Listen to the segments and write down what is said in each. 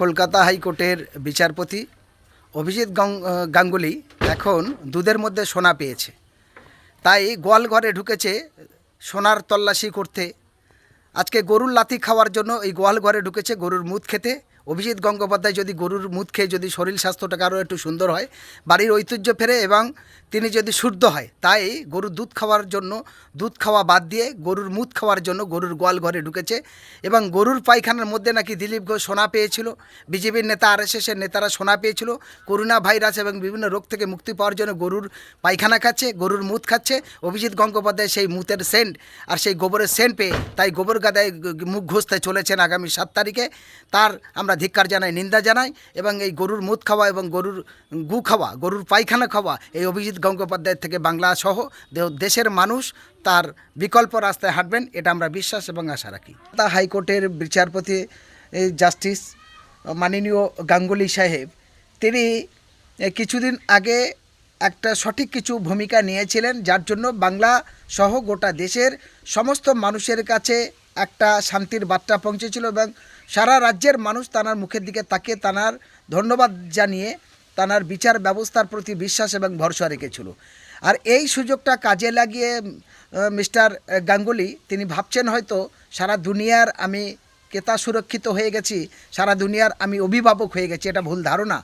কলকাতা হাইকোর্টের বিচারপতি অভিজিৎ গাঙ্গুলি এখন দুধের মধ্যে সোনা পেয়েছে। তাই গোয়াল ঘরে ঢুকেছে সোনার তল্লাশি করতে। আজকে গরুর লাথি খাওয়ার জন্য এই গোয়াল ঘরে ঢুকেছে গরুর মুদ খেতে। অভিজিৎ গঙ্গোপাধ্যায় যদি গরুর মুদ খেয়ে যদি শরীর স্বাস্থ্যটাকে আরও একটু সুন্দর হয়, বাড়ির ঐতিহ্য ফেরে এবং তিনি যদি শুদ্ধ হয়, তাই গরুর দুধ খাওয়ার জন্য, দুধ খাওয়া বাদ দিয়ে গরুর মুদ খাওয়ার জন্য গরুর গোয়াল ঘরে ঢুকেছে এবং গরুর পায়খানার মধ্যে নাকি দিলীপ ঘোষ সোনা পেয়েছিল, বিজেপির নেতা আর এস নেতারা সোনা পেয়েছিল করোনা ভাইরাস এবং বিভিন্ন রোগ থেকে মুক্তি পাওয়ার জন্য গরুর পায়খানা খাচ্ছে, গরুর মুদ খাচ্ছে, অভিজিৎ গঙ্গোপাধ্যায় সেই মুতের সেন্ট আর সেই গোবরের সেন্ট পেয়ে তাই গোবর গাদায় মুখ ঘষতে চলেছেন আগামী সাত তারিখে। তার আমরা ধিক্কার জানাই, নিন্দা জানাই এবং এই গরুর মুদ খাওয়া এবং গরুর গু খাওয়া, গরুর পায়খানা খাওয়া, এই অভিজিৎ গঙ্গোপাধ্যায় থেকে বাংলা সহ দেশের মানুষ তার বিকল্প রাস্তায় হাঁটবেন, এটা আমরা বিশ্বাস এবং আশা রাখি। তা হাইকোর্টের বিচারপতি জাস্টিস মাননীয় গাঙ্গুলি সাহেব, তিনি কিছুদিন আগে একটা সঠিক কিছু ভূমিকা নিয়েছিলেন, যার জন্য বাংলা সহ গোটা দেশের সমস্ত মানুষের কাছে একটা শান্তির বার্তা পৌঁছেছিল এবং সারা রাজ্যের মানুষ তানার মুখের দিকে তাকিয়ে তানার ধন্যবাদ জানিয়ে তানার বিচার ব্যবস্থার প্রতি বিশ্বাস এবং ভরসা রেখেছিল। আর এই সুযোগটা কাজে লাগিয়ে মিস্টার গাঙ্গুলি, তিনি ভাবছেন হয়তো, সারা দুনিয়ার আমি ক্রেতা সুরক্ষিত হয়ে গেছি, সারা দুনিয়ার আমি অভিভাবক হয়ে গেছি, এটা ভুল ধারণা।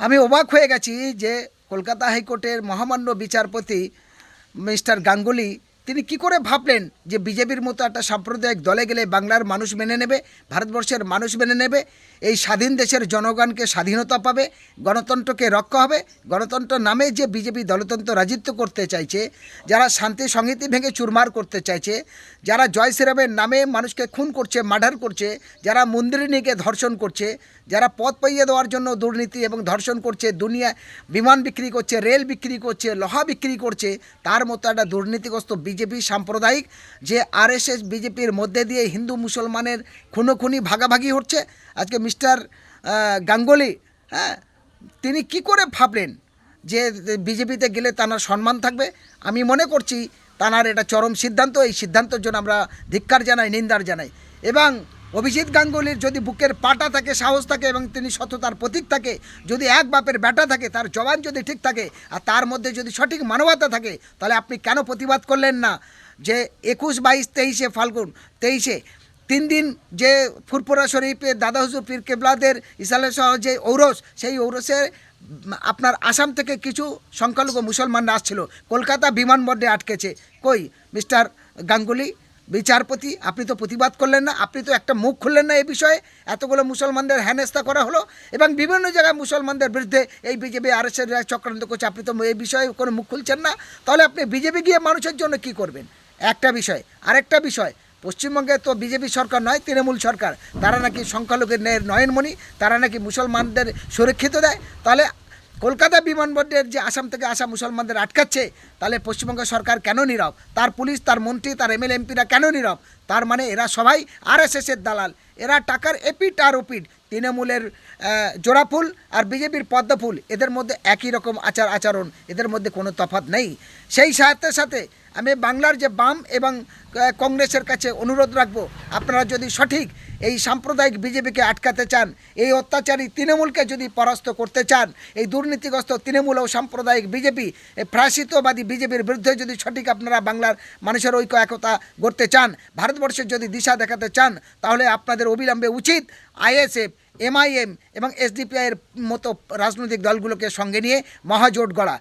আমি অবাক হয়ে গেছি যে কলকাতা হাইকোর্টের মহামান্য বিচারপতি মিস্টার গাঙ্গুলি তিনি কি করে ভাবলেন যে বিজেপির মতো একটা সাম্প্রদায়িক দলে গেলে বাংলার মানুষ মেনে নেবে, ভারতবর্ষের মানুষ মেনে নেবে, এই স্বাধীন দেশের জনগণকে স্বাধীনতা পাবে, গণতন্ত্রকে রক্ষা হবে? গণতন্ত্র নামে যে বিজেপি দলতন্ত্র রাজিত্ব করতে চাইছে, যারা শান্তি সংহিতি ভেঙে চুরমার করতে চাইছে, যারা জয় শ্রীরামের নামে মানুষকে খুন করছে মার্ডার করছে, যারা মন্দিরে নিয়ে গিয়ে ধর্ষণ করছে, যারা পথ পাইয়ে দেওয়ার জন্য দুর্নীতি এবং ধর্ষণ করছে, দুনিয়া বিমান বিক্রি করছে, রেল বিক্রি করছে, লোহা বিক্রি করছে, তার মতো একটা দুর্নীতিগ্রস্ত বিজেপি সাম্প্রদায়িক যে আরএসএস, বিজেপির মধ্যে দিয়ে হিন্দু মুসলমানের খুনোখুনি ভাগাভাগি হচ্ছে। আজকে মিস্টার গাঙ্গুলি হ্যাঁ তিনি কি করে ভাবলেন যে বিজেপিতে গেলে তানার সম্মান থাকবে? আমি মনে করছি তানার এটা চরম সিদ্ধান্ত। এই সিদ্ধান্তের জন্য আমরা ধিক্কার জানাই নিন্দার জানাই। এবং অভিজিৎ গাঙ্গুলির যদি বুকের পাটা থাকে, সাহস থাকে এবং তিনি সততার প্রতীক থাকে, যদি এক বাপের ব্যাটা থাকে, তার জবান যদি ঠিক থাকে আর তার মধ্যে যদি সঠিক মানবতা থাকে, তাহলে আপনি কেন প্রতিবাদ করলেন না? যে একুশ বাইশ তেইশে ফাল্গুন, তেইশে তিন দিন যে ফুরপুরা শরীফে দাদা হুজুর পীর কেবলাদের ইসালে সহ যে ঔরস, সেই ঔরসে আপনার আসাম থেকে কিছু সংখ্যালঘু মুসলমানরা আসছিল। কলকাতা বিমানবন্দরে আটকেছে। কই? মিস্টার গাঙ্গুলি? বিচারপতি, আপনি তো প্রতিবাদ করলেন না, আপনি তো একটা মুখ খুললেন না এই বিষয়ে। এতগুলো মুসলমানদের হেনস্থা করা হলো এবং বিভিন্ন জায়গায় মুসলমানদের বিরুদ্ধে এই বিজেপি আর এস চক্রান্ত করছে। আপনি তো এই বিষয়ে কোনো মুখ খুলছেন না। তাহলে আপনি বিজেপি গিয়ে মানুষের জন্য কি করবেন? একটা বিষয়। আরেকটা বিষয়, পশ্চিমবঙ্গে তো বিজেপি সরকার নয়, তৃণমূল সরকার। তারা নাকি সংখ্যালঘুর ন্যায়ের নয়নমণি তারা নাকি মুসলমানদের সুরক্ষিত দেয়। তাহলে কলকাতা বিমানবন্দরের যে আসাম থেকে আসা মুসলমানদের আটকাচ্ছে, তাহলে পশ্চিমবঙ্গ সরকার কেন নীরব? তার পুলিশ, তার মন্ত্রী, তার এমএলএমপিরা কেন নীরব? তার মানে এরা সবাই আর এর দালাল। এরা টাকার এপিট আর ওপিট তৃণমূলের জোড়াফুল আর বিজেপির পদ্মফুল। এদের মধ্যে একই রকম আচার আচরণ, এদের মধ্যে কোনো তফাৎ নেই। সেই সাথে সাথে আমি বাংলার যে বাম এবং কংগ্রেসের কাছে অনুরোধ রাখব, আপনারা যদি সঠিক এই সাম্প্রদায়িক বিজেপিকে আটকাতে চান, এই অত্যাচারী তৃণমূলকে যদি পরাস্ত করতে চান, এই দুর্নীতিগ্রস্ত তৃণমূল ও সাম্প্রদায়িক বিজেপি এই ফ্রাসিতবাদী বিজেপির বিরুদ্ধে যদি সঠিক আপনারা বাংলার মানুষের ঐক্য, একতা গড়তে চান ভারতবর্ষের যদি দিশা দেখাতে চান, তাহলে আপনাদের অবিলম্বে উচিত আইএসএফ, এমআইএম এবং এসডিপিআইয়ের মতো রাজনৈতিক দলগুলোকে সঙ্গে নিয়ে মহাজোট গড়া।